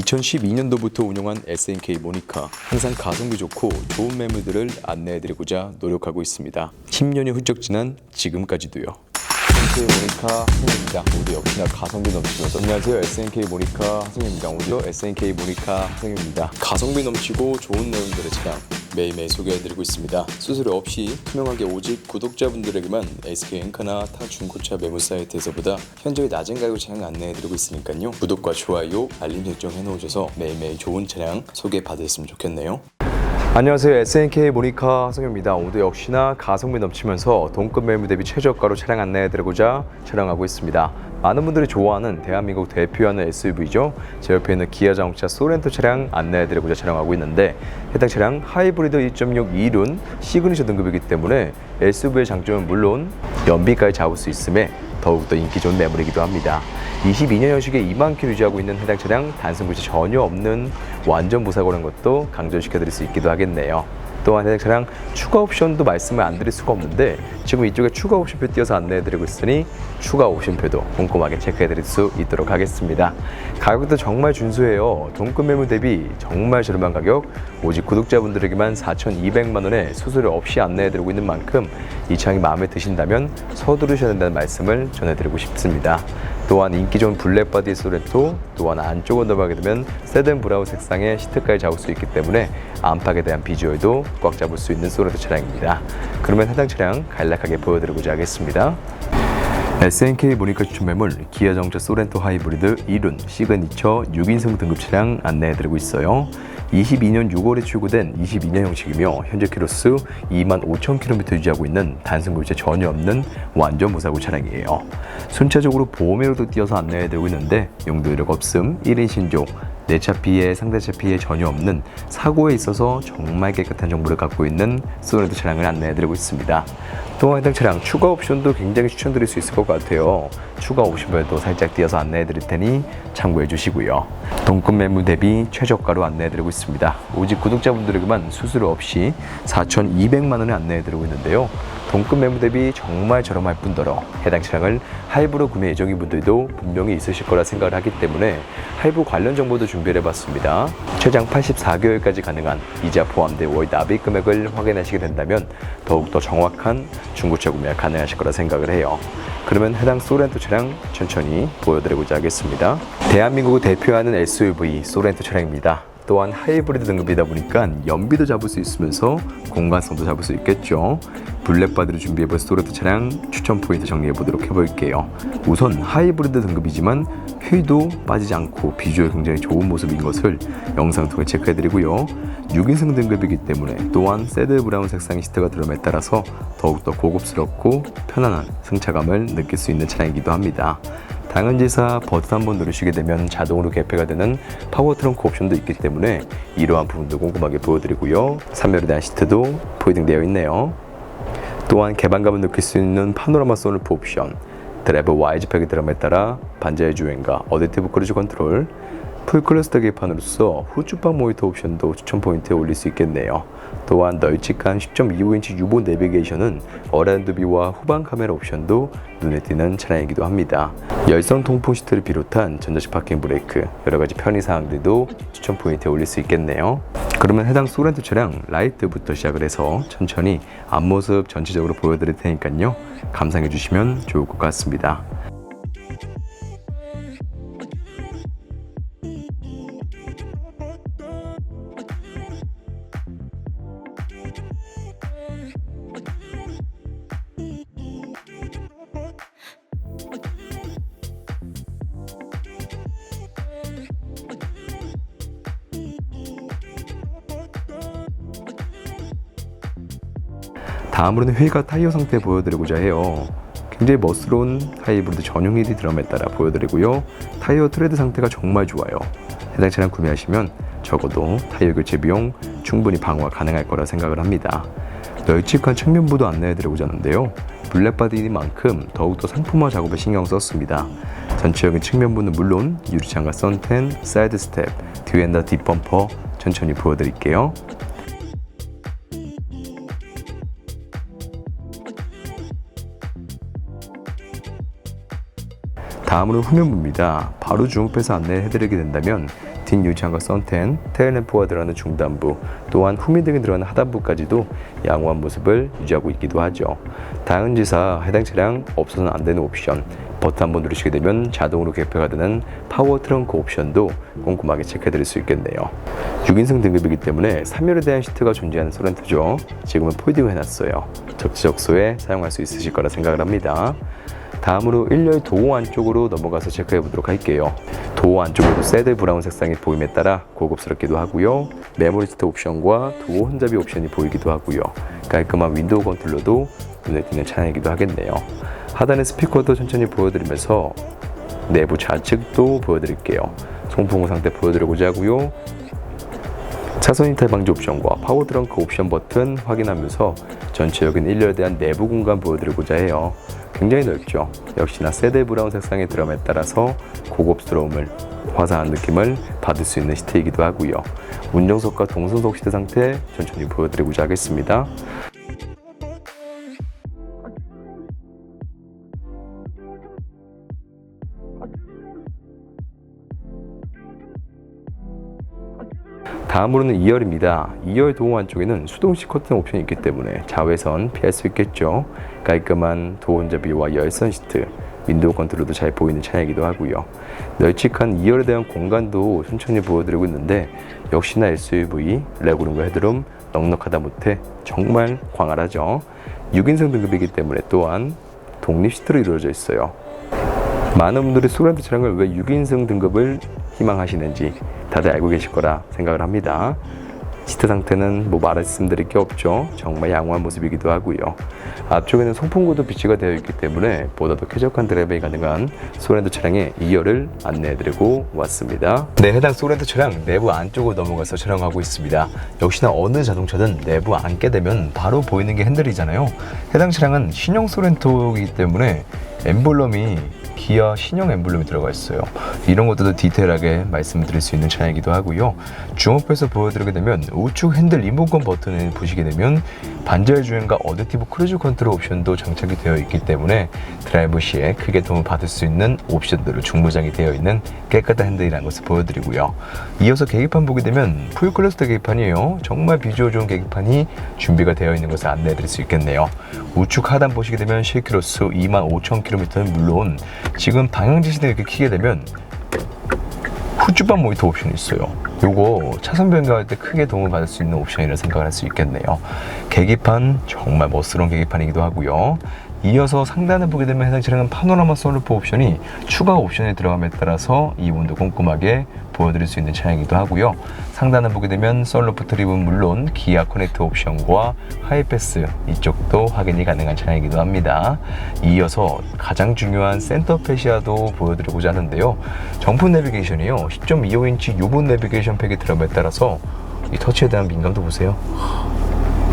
2012년도부터 운영한 SNK 모니카 항상 가성비 좋고 좋은 매물들을 안내해드리고자 노력하고 있습니다. 10년이 훌쩍 지난 지금까지도요. SNK 모니카 하승입니다. 모두 역시나 가성비 넘치면서 안녕하세요 SNK 모니카 하승입니다. 오늘도 SNK 모니카 하승입니다. 가성비 넘치고 좋은 내용들의 차량 매일매일 소개해드리고 있습니다. 수수료 없이 투명하게 오직 구독자분들에게만 SK 앵커나 타 중고차 매물 사이트에서보다 현저히 낮은 가격 차량 안내해드리고 있으니까요. 구독과 좋아요, 알림 설정 해놓으셔서 매일매일 좋은 차량 소개받으셨으면 좋겠네요. 안녕하세요 SNK 모니카 성현입니다. 오늘도 역시나 가성비 넘치면서 동급 매물 대비 최저가로 차량 안내해드리고자 촬영하고 있습니다. 많은 분들이 좋아하는 대한민국 대표하는 SUV죠. 제 옆에 있는 기아 자동차 소렌토 차량 안내해드리고자 촬영하고 있는데 해당 차량 하이브리드 2.6 2륜 시그니처 등급이기 때문에 SUV의 장점은 물론 연비까지 잡을 수 있음에 더욱더 인기 좋은 매물이기도 합니다. 22년형식의 2만 킬로 유지하고 있는 해당 차량 단순 구시 전혀 없는 완전 무사고라는 것도 강조시켜드릴 수 있기도 하겠네요. 또한 차량 추가 옵션도 말씀을 안 드릴 수가 없는데 지금 이쪽에 추가 옵션표 띄어서 안내해 드리고 있으니 추가 옵션표도 꼼꼼하게 체크해 드릴 수 있도록 하겠습니다. 가격도 정말 준수해요. 동급 매물 대비 정말 저렴한 가격 오직 구독자분들에게만 4,200만 원에 수수료 없이 안내해 드리고 있는 만큼 이 차량이 마음에 드신다면 서두르셔야 된다는 말씀을 전해 드리고 싶습니다. 또한 인기 좋은 블랙 바디 소렌토 또한 안쪽으로 넘어가게 되면 세든 브라운 색상의 시트까지 잡을 수 있기 때문에 안팎에 대한 비주얼도 꽉 잡을 수 있는 소렌토 차량입니다. 그러면 해당 차량 간략하게 보여드리고자 하겠습니다. SNK 모니카 추천 매물 기아 자동차 소렌토 하이브리드 2륜 시그니처 6인승 등급 차량 안내해드리고 있어요. 22년 6월에 출고된 22년 형식이며 현재 키로수 2만 5천 킬로미터 유지하고 있는 단순 구입자 전혀 없는 완전 무사고 차량이에요. 순차적으로 보험회로도 띄어서 안내해드리고 있는데 용도 이력 없음 1인 신조 내 차 피해, 상대 차 피해 전혀 없는 사고에 있어서 정말 깨끗한 정보를 갖고 있는 소렌토 차량을 안내해드리고 있습니다. 또한 해당 차량 추가 옵션도 굉장히 추천드릴 수 있을 것 같아요. 추가 옵션별도 살짝 띄어서 안내해드릴 테니 참고해 주시고요. 동급 매물 대비 최저가로 안내해드리고 있습니다. 오직 구독자분들에게만 수수료 없이 4,200만 원에 안내해드리고 있는데요. 동급 매물 대비 정말 저렴할 뿐더러 해당 차량을 할부로 구매 예정인 분들도 분명히 있으실 거라 생각을 하기 때문에 할부 관련 정보도 준비를 해봤습니다. 최장 84개월까지 가능한 이자 포함된 월 납입 금액을 확인하시게 된다면 더욱더 정확한 중고차 구매가 가능하실 거라 생각을 해요. 그러면 해당 소렌토 차량 천천히 보여드리고자 하겠습니다. 대한민국을 대표하는 SUV 소렌토 차량입니다. 또한 하이브리드 등급이다 보니까 연비도 잡을 수 있으면서 공간성도 잡을 수 있겠죠. 블랙바디로 준비해본 소렌토 차량 추천 포인트 정리해 보도록 해볼게요. 우선 하이브리드 등급이지만 휠도 빠지지 않고 비주얼 굉장히 좋은 모습인 것을 영상 통해 체크해드리고요. 6인승 등급이기 때문에 또한 새드 브라운 색상의 시트가 들어옴에 따라서 더욱더 고급스럽고 편안한 승차감을 느낄 수 있는 차량이기도 합니다. 당연지사 버튼 한 번 누르시게 되면 자동으로 개폐가 되는 파워 트렁크 옵션도 있기 때문에 이러한 부분도 꼼꼼하게 보여드리고요. 3열에 대한 시트도 포이딩되어 있네요. 또한 개방감을 느낄 수 있는 파노라마 선루프 옵션, 드라이브 와이즈팩이 들어감에 따라 반자의 주행과 어댑티브 크루즈 컨트롤, 풀클러스터 계기판으로서 후추방 모니터 옵션도 추천 포인트에 올릴 수 있겠네요. 또한 널찍한 10.25인치 유보 내비게이션은 어라운드뷰와 후방 카메라 옵션도 눈에 띄는 차량이기도 합니다. 열선 통풍 시트를 비롯한 전자식 파킹 브레이크, 여러 가지 편의 사항들도 추천 포인트에 올릴 수 있겠네요. 그러면 해당 소렌토 차량 라이트부터 시작을 해서 천천히 앞모습 전체적으로 보여드릴 테니까요. 감상해 주시면 좋을 것 같습니다. 다음으로는 휠과 타이어 상태 보여드리고자 해요. 굉장히 멋스러운 하이브리드 전용 힐이 드럼에 따라 보여드리고요. 타이어 트레드 상태가 정말 좋아요. 해당 차량 구매하시면 적어도 타이어 교체 비용 충분히 방어가 가능할 거라 생각을 합니다. 널찍한 측면부도 안내해드리고자 하는데요. 블랙바디니만큼 더욱더 상품화 작업에 신경 썼습니다. 전체적인 측면부는 물론 유리창과 선텐, 사이드 스텝, 뒤엔다 뒷범퍼 천천히 보여드릴게요. 다음으로 후면부입니다. 바로 주목해서 안내해드리게 된다면 뒷 유창과 썬텐, 테일램프가 들어가는 중단부, 또한 후미 등이 들어가는 하단부까지도 양호한 모습을 유지하고 있기도 하죠. 다은지사 해당 차량 없어서는 안 되는 옵션, 버튼 한번 누르시게 되면 자동으로 개폐가 되는 파워 트렁크 옵션도 꼼꼼하게 체크해 드릴 수 있겠네요. 6인승 등급이기 때문에 3열에 대한 시트가 존재하는 소렌토죠. 지금은 폴딩을 해놨어요. 적지적소에 사용할 수 있으실 거라 생각을 합니다. 다음으로 1열 도어 안쪽으로 넘어가서 체크해 보도록 할게요. 도어 안쪽으로 새드 브라운 색상이 보임에 따라 고급스럽기도 하고요. 메모리 시트 옵션과 도어 혼잡이 옵션이 보이기도 하고요. 깔끔한 윈도우 컨트롤러도 눈에 띄는 차량이기도 하겠네요. 하단의 스피커도 천천히 보여드리면서 내부 좌측도 보여드릴게요. 송풍구 상태 보여드리고자 하고요. 차선 이탈 방지 옵션과 파워 트렁크 옵션 버튼 확인하면서 전체적인 1열에 대한 내부 공간 보여드리고자 해요. 굉장히 넓죠. 역시나 세대 브라운 색상의 드럼에 따라서 고급스러움을 화사한 느낌을 받을 수 있는 시트이기도 하고요. 운전석과 동승석 시트 상태 천천히 보여드리고자 하겠습니다. 다음으로는 2열입니다. 2열 도어 안 쪽에는 수동식 커튼 옵션이 있기 때문에 자외선 피할 수 있겠죠. 깔끔한 도어 혼잡이와 열선 시트, 윈도우 컨트롤도 잘 보이는 차량이기도 하고요. 널찍한 2열에 대한 공간도 천천히 보여드리고 있는데 역시나 SUV, 레고룸과 헤드룸 넉넉하다 못해 정말 광활하죠. 6인승 등급이기 때문에 또한 독립 시트로 이루어져 있어요. 많은 분들이 소렌토 차량을 왜 6인승 등급을 희망하시는지 다들 알고 계실 거라 생각을 합니다. 시트 상태는 뭐 말씀드릴 게 없죠. 정말 양호한 모습이기도 하고요. 앞쪽에는 송풍구도 비치가 되어 있기 때문에 보다 더 쾌적한 드라이빙이 가능한 소렌토 차량의 2열을 안내해드리고 왔습니다. 네, 해당 소렌토 차량 내부 안쪽으로 넘어가서 촬영하고 있습니다. 역시나 어느 자동차든 내부 앉게 되면 바로 보이는 게 핸들이잖아요. 해당 차량은 신형 소렌토이기 때문에 엠블럼이 기아 신형 엠블럼이 들어가 있어요. 이런 것들도 디테일하게 말씀드릴 수 있는 차량이기도 하고요. 주목해서 보여드리게 되면 우측 핸들 리모컨 버튼을 보시게 되면 반절 주행과 어댑티브 크루즈 컨트롤 옵션도 장착이 되어 있기 때문에 드라이브 시에 크게 도움을 받을 수 있는 옵션들을 중무장이 되어 있는 깨끗한 핸들이라는 것을 보여드리고요. 이어서 계기판 보게 되면 풀 클러스터 계기판이에요. 정말 비주얼 좋은 계기판이 준비가 되어 있는 것을 안내해 드릴 수 있겠네요. 우측 하단 보시게 되면 실키로수 25,000km 는 물론 지금 방향 지시등 이렇게 키게 되면 후주방 모니터 옵션이 있어요. 요거 차선 변경할 때 크게 도움을 받을 수 있는 옵션이라 생각을 할수 있겠네요. 계기판 정말 멋스러운 계기판이기도 하고요. 이어서 상단을 보게 되면 해당 차량은 파노라마 솔루프 옵션이 추가 옵션에 들어감에 따라서 이 부분도 꼼꼼하게 보여드릴 수 있는 차량이기도 하고요. 상단을 보게 되면 썰루프 트립은 물론 기아 커넥트 옵션과 하이패스 이쪽도 확인이 가능한 차량이기도 합니다. 이어서 가장 중요한 센터 페시아도 보여드리고자 하는데요. 정품 내비게이션이요. 10.25인치 요분 내비게이션 팩이 들어감에 따라서 이 터치에 대한 민감도 보세요.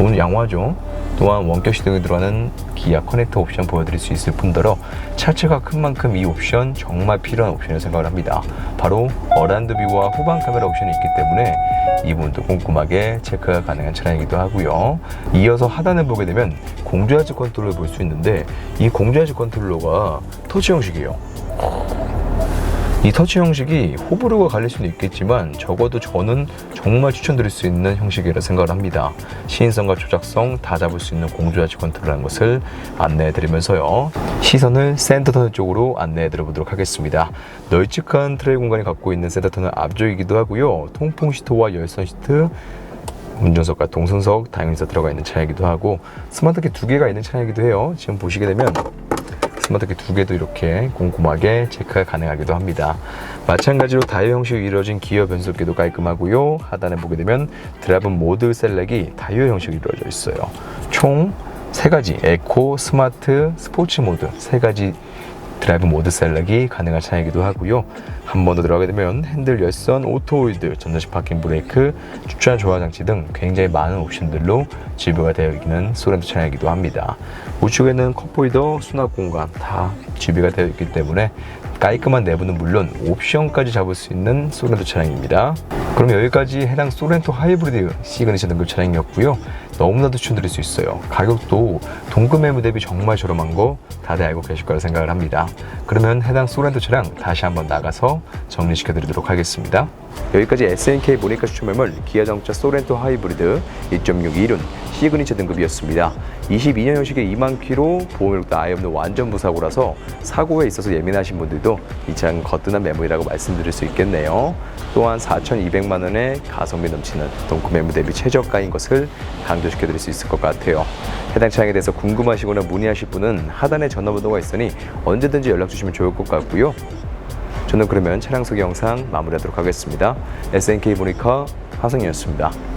오늘 양호하죠. 또한 원격 시동이 들어가는 기아 커넥터 옵션 보여드릴 수 있을 뿐더러 차체가 큰 만큼 이 옵션 정말 필요한 옵션이라고 생각을 합니다. 바로 어란드 뷰와 후방 카메라 옵션이 있기 때문에 이 부분도 꼼꼼하게 체크가 가능한 차량이기도 하고요. 이어서 하단을 보게 되면 공조하지 컨트롤을 볼 수 있는데 이 공조하지 컨트롤러가 터치 형식이에요. 이 터치 형식이 호불호가 갈릴 수는 있겠지만 적어도 저는 정말 추천드릴 수 있는 형식이라 생각을 합니다. 시인성과 조작성 다 잡을 수 있는 공조하지 컨트롤이라는 것을 안내해 드리면서요. 시선을 센터 터널 쪽으로 안내해 드려 보도록 하겠습니다. 널찍한 트레이 공간이 갖고 있는 센터 터널 앞쪽이기도 하고요. 통풍 시트와 열선 시트 운전석과 동승석 다용해서 들어가 있는 차량이기도 하고 스마트키 두 개가 있는 차량이기도 해요. 지금 보시게 되면 스마트키 두 개도 이렇게 꼼꼼하게 체크가 가능하기도 합니다. 마찬가지로 다이어 형식으로 이루어진 기어 변속기도 깔끔하고요. 하단에 보게 되면 드라이브 모드 셀렉이 다이어 형식으로 이루어져 있어요. 총 세 가지 에코, 스마트, 스포츠 모드 세 가지 드라이브 모드 셀렉이 가능한 차량이기도 하고요. 한 번 더 들어가게 되면 핸들 열선, 오토홀드, 전자식 파킹 브레이크, 주차 조화 장치 등 굉장히 많은 옵션들로 지부가 되어 있는 소렌토 차량이기도 합니다. 우측에는 컵홀더, 수납 공간 다 준비가 되어 있기 때문에 깔끔한 내부는 물론 옵션까지 잡을 수 있는 소렌토 차량입니다. 그럼 여기까지 해당 소렌토 하이브리드 시그니처 등급 차량이었고요. 너무나도 추천드릴 수 있어요. 가격도 동급 매물 대비 정말 저렴한 거 다들 알고 계실 거라 생각을 합니다. 그러면 해당 소렌토 차량 다시 한번 나가서 정리시켜 드리도록 하겠습니다. 여기까지 SNK 모니카 추천 매물 기아 정차 소렌토 하이브리드 2.6 이륜 시그니처 등급이었습니다. 22년형식의 2만 킬로 보험료도 아예 없는 완전 무사고라서 사고에 있어서 예민하신 분들도 이 차량 거뜬한 매물이라고 말씀드릴 수 있겠네요. 또한 4,200만 원의 가성비 넘치는 동급 매물 대비 최저가인 것을 강조시켜 드릴 수 있을 것 같아요. 해당 차량에 대해서 궁금하시거나 문의하실 분은 하단에 전화번호가 있으니 언제든지 연락 주시면 좋을 것 같고요. 저는 그러면 차량 소개 영상 마무리하도록 하겠습니다. SNK 모니카 하성이었습니다.